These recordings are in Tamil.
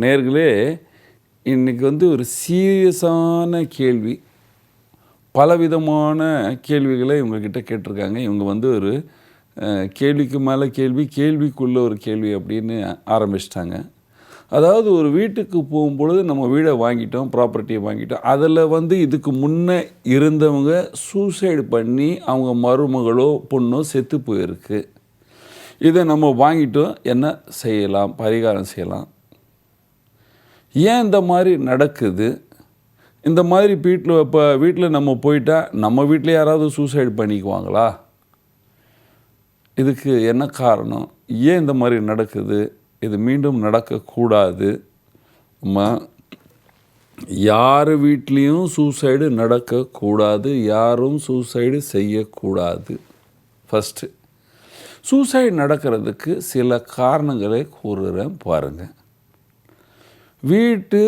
நேர்களே இன்னைக்கு வந்து ஒரு சீரியஸான கேள்வி. பலவிதமான கேள்விகளை இவங்கக்கிட்ட கேட்டிருக்காங்க. இவங்க வந்து ஒரு கேள்விக்கு மேலே கேள்வி கேள்விக்குள்ள ஒரு கேள்வி அப்படின்னு ஆரம்பிச்சிட்டாங்க. அதாவது ஒரு வீட்டுக்கு போகும்பொழுது நம்ம வீடை வாங்கிட்டோம் ப்ராப்பர்ட்டியை வாங்கிட்டோம். அதில் வந்து இதுக்கு முன்னே இருந்தவங்க சூசைடு பண்ணி அவங்க மருமகளோ பொண்ணோ செத்து போயிருக்கு. இதை நம்ம வாங்கிட்டோம். என்ன செய்யலாம்? பரிகாரம் செய்யலாம். ஏன் இந்த மாதிரி நடக்குது? இந்த மாதிரி வீட்டில் இப்போ வீட்டில் நம்ம போயிட்டால் நம்ம வீட்டில் யாராவது சூசைட் பண்ணிக்குவாங்களா? இதுக்கு என்ன காரணம்? ஏன் இந்த மாதிரி நடக்குது? இது மீண்டும் நடக்கக்கூடாது. நம்ம யார் வீட்லேயும் சூசைடு நடக்கக்கூடாது. யாரும் சூசைடு செய்யக்கூடாது. ஃபஸ்ட்டு சூசைடு நடக்கிறதுக்கு சில காரணங்களை கூறுகிறேன் பாருங்கள் வீட்டு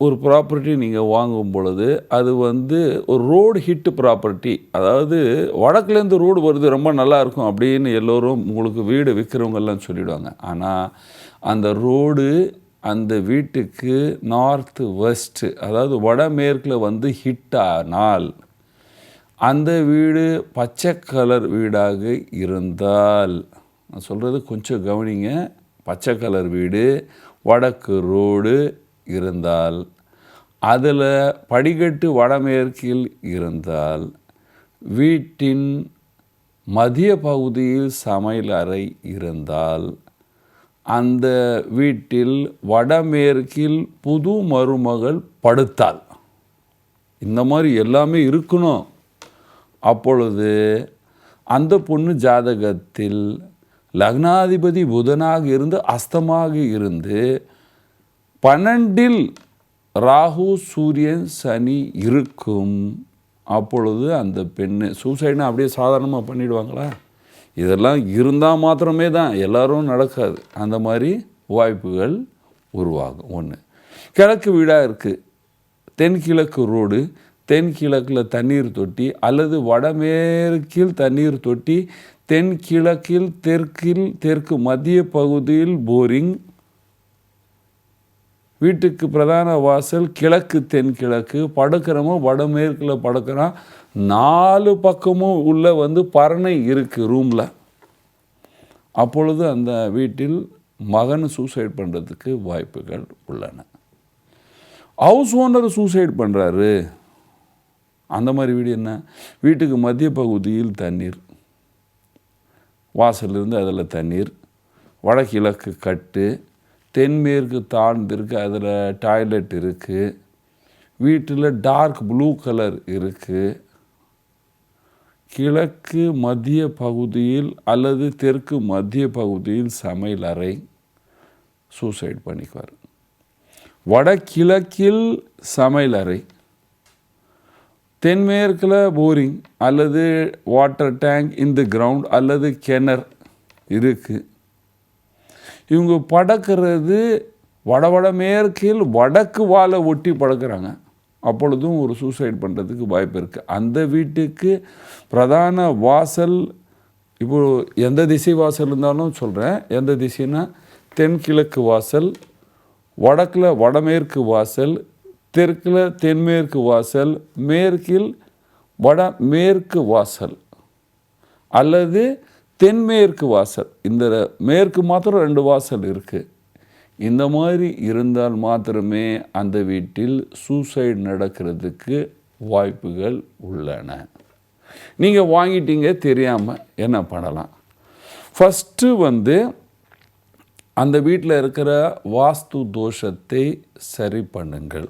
ஒரு ப்ராப்பர்ட்டி நீங்கள் வாங்கும் பொழுது அது வந்து ஒரு ரோடு ஹிட்டு ப்ராப்பர்ட்டி அதாவது வடக்குலேருந்து ரோடு வருது ரொம்ப நல்லாயிருக்கும் அப்படின்னு எல்லோரும் உங்களுக்கு வீடு விற்கிறவங்கெல்லாம் சொல்லிவிடுவாங்க ஆனால் அந்த ரோடு அந்த வீட்டுக்கு நார்த்து வெஸ்ட்டு அதாவது வடமேற்கில் வந்து ஹிட் ஆனால் அந்த வீடு பச்சை கலர் வீடாக இருந்தால் நான் சொல்கிறது கொஞ்சம் கவனிங்க. பச்சை கலர் வீடு வடக்கு ரோடு இருந்தால் அதில் படிக்கட்டு வடமேற்கில் இருந்தால் வீட்டின் மதிய பகுதியில் சமையல் அறை இருந்தால் அந்த வீட்டில் வடமேற்கில் புது மருமகள் படுத்தாள். இந்த மாதிரி எல்லாமே இருக்கணும். அப்பொழுது அந்த பொண்ணு ஜாதகத்தில் லக்னாதிபதி புதனாக இருந்து அஸ்தமாக இருந்து பன்னெண்டில் ராகு சூரியன் சனி இருக்கும். அப்பொழுது அந்த பெண்ணு சூசைடுனா அப்படியே சாதாரணமாக பண்ணிடுவாங்களா? இதெல்லாம் இருந்தால் மாத்திரமே தான் எல்லோரும் நடக்காது. அந்த மாதிரி வாய்ப்புகள் உருவாகும். ஒன்று கிழக்கு வீடாக இருக்குது தென்கிழக்கு ரோடு தென்கிழக்கில் தண்ணீர் தொட்டி அல்லது வடமேற்கில் தண்ணீர் தொட்டி தென்கிழக்கில் தெற்கில் தெற்கு மத்திய பகுதியில் போரிங். வீட்டுக்கு பிரதான வாசல் கிழக்கு தென்கிழக்கு படுக்கிறவன் வடமேற்கில் படுக்கிறான் நாலு பக்கமும் உள்ள வந்து பரணை இருக்குது ரூமில். அப்பொழுது அந்த வீட்டில் மகன் சூசைட் பண்ணுறதுக்கு வாய்ப்புகள் உள்ளன. ஹவுஸ் ஓனர் சூசைட் பண்ணுறாரு அந்த மாதிரி வீடு என்ன? வீட்டுக்கு மத்திய பகுதியில் தண்ணீர். வாசலிருந்து அதில் தண்ணீர் வடகிழக்கு கட்டு தென்மேற்கு தாழ்ந்திருக்கு அதில் டாய்லெட் இருக்குது வீட்டில் டார்க் ப்ளூ கலர் இருக்குது கிழக்கு மத்திய பகுதியில் அல்லது தெற்கு மத்திய பகுதியில் சமையல் அறை சூசைட் பண்ணிக்குவார். வடகிழக்கில் சமையல் அறை. தென்மேற்கில் போரிங் அல்லது வாட்டர் டேங்க் இந்த கிரவுண்ட் அல்லது கிணறு இருக்குது இவங்க படக்கிறது வடவட மேற்கில் வடக்கு வாழை ஒட்டி படக்கிறாங்க. அப்பொழுதும் ஒரு சூசைட் பண்ணுறதுக்கு வாய்ப்பு இருக்குது அந்த வீட்டுக்கு பிரதான வாசல் இப்போது எந்த திசை வாசல் இருந்தாலும் சொல்கிறேன் எந்த திசைனா தென்கிழக்கு வாசல் வடக்கில் வடமேற்கு வாசல் தெற்கில் தென்மேற்கு வாசல் மேற்கில் வட மேற்கு வாசல் அல்லது தென்மேற்கு வாசல். இந்த மேற்கு மாத்திரம் ரெண்டு வாசல் இருக்குது இந்த மாதிரி இருந்தால் மாத்திரமே அந்த வீட்டில் சூசைட் நடக்கிறதுக்கு வாய்ப்புகள் உள்ளன. நீங்கள் வாங்கிட்டீங்க தெரியாமல் என்ன பண்ணலாம்? ஃபஸ்ட்டு வந்து அந்த வீட்டில் இருக்கிற வாஸ்து தோஷத்தை சரி பண்ணுங்கள்.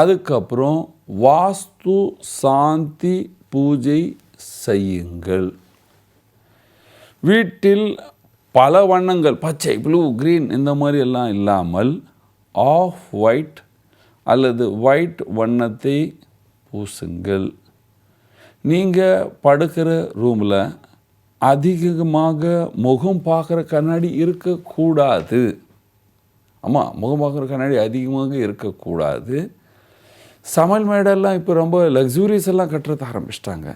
அதுக்கப்புறம் வாஸ்து சாந்தி பூஜை செய்யுங்கள். வீட்டில் பல வண்ணங்கள் பச்சை ப்ளூ க்ரீன் இந்த மாதிரி எல்லாம் இல்லாமல் ஆஃப் ஒயிட் அல்லது ஒயிட் வண்ணத்தை பூசுங்கள். நீங்கள் படுக்கிற ரூமில் அதிகமாக முகம் பார்க்குற கண்ணாடி இருக்கக்கூடாது. ஆமாம் முகம் பார்க்குற கண்ணாடி அதிகமாக இருக்கக்கூடாது. சமையல் மேடெல்லாம் இப்போ ரொம்ப லக்ஸூரியஸ் எல்லாம் கட்டுறது ஆரம்பிச்சிட்டாங்க.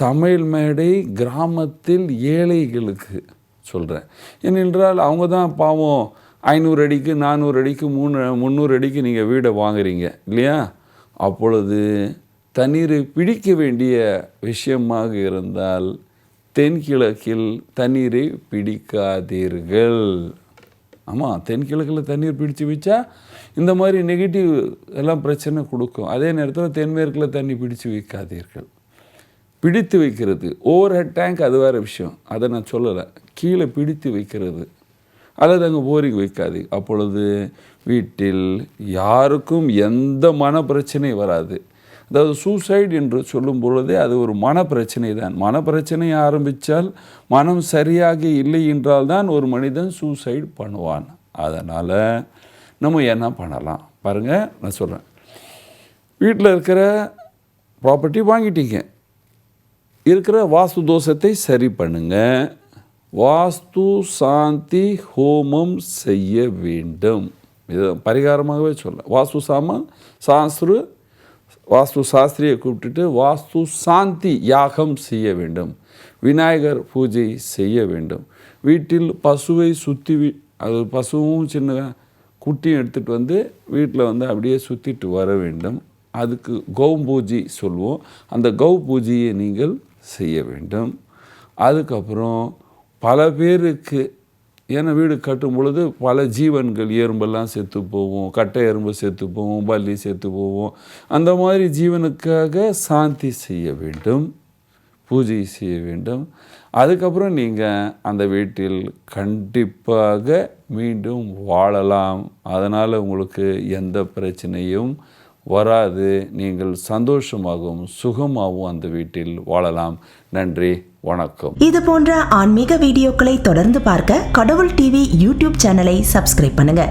சமையல் மேடை கிராமத்தில் ஏழைகளுக்கு சொல்கிறேன் ஏனென்றால் அவங்க தான் பாவம் ஐநூறு அடிக்கு நானூறு அடிக்கு மூணு முந்நூறு அடிக்கு நீங்கள் வீடை வாங்குறீங்க இல்லையா? அப்பொழுது தண்ணீரை பிடிக்க வேண்டிய விஷயமாக இருந்தால் தென்கிழக்கில் தண்ணீரை பிடிக்காதீர்கள். ஆமாம் தென்கிழக்கில் தண்ணீர் பிடிச்சு வச்சா இந்த மாதிரி நெகட்டிவ் எல்லாம் பிரச்சனை கொடுக்கும். அதே நேரத்தில் தென்மேற்கில் தண்ணி பிடிச்சு வைக்காதீர்கள். பிடித்து வைக்கிறது. ஓவர் ஹெட் டேங்க் அது வேறு விஷயம். அதை நான் சொல்லலை. கீழே பிடித்து வைக்கிறது. அல்லது அங்கே போரிங் வைக்காது. அப்பொழுது வீட்டில் யாருக்கும் எந்த மன பிரச்சனை வராது. அதாவது சூசைடு என்று சொல்லும் பொழுதே அது ஒரு மன பிரச்சனை தான். மன பிரச்சனை ஆரம்பித்தால் மனம் சரியாக இல்லை என்றால் தான் ஒரு மனிதன் சூசைடு பண்ணுவான். அதனால் நம்ம என்ன பண்ணலாம்? பாருங்கள் நான் சொல்கிறேன் வீட்டில் இருக்கிற ப்ராப்பர்ட்டி வாங்கிட்டீங்க. இருக்கிற வாஸ்து தோஷத்தை சரி பண்ணுங்கள் வாஸ்து சாந்தி ஹோமம் செய்ய வேண்டும். இது பரிகாரமாகவே சொல்ல வாஸ்து சாமான் சாஸ்திரு வாஸ்து சாஸ்திரியை கூப்பிட்டுட்டு வாஸ்து சாந்தி யாகம் செய்ய வேண்டும். விநாயகர் பூஜை செய்ய வேண்டும். வீட்டில் பசுவை சுற்றி வி- அது பசுவும் சின்ன குட்டியும் எடுத்துகிட்டு வந்து வீட்டில் வந்து அப்படியே சுற்றிட்டு வர வேண்டும். அதுக்கு கௌ பூஜை சொல்லுவோம். அந்த கௌ பூஜையை நீங்கள் செய்ய வேண்டும். அதுக்கப்புறம் பல பேருக்கு ஏன்னா வீடு கட்டும் பொழுது பல ஜீவன்கள் எறும்பெல்லாம் செத்து போவோம் கட்டை எறும்பு செத்து போவோம் பல்லி செத்து போவோம் அந்த மாதிரி ஜீவனுக்காக சாந்தி செய்ய வேண்டும் பூஜை செய்ய வேண்டும். அதுக்கப்புறம் நீங்கள் அந்த வீட்டில் கண்டிப்பாக மீண்டும் வாழலாம். அதனால் உங்களுக்கு எந்த பிரச்சனையும் வராது. நீங்கள் சந்தோஷமாகவும் சுகமாகவும் அந்த வீட்டில் வாழலாம். நன்றி வணக்கம். இது போன்ற ஆன்மீக வீடியோக்களை தொடர்ந்து பார்க்க கடவுள் டிவி யூடியூப் சேனலை சப்ஸ்கிரைப் பண்ணுங்க.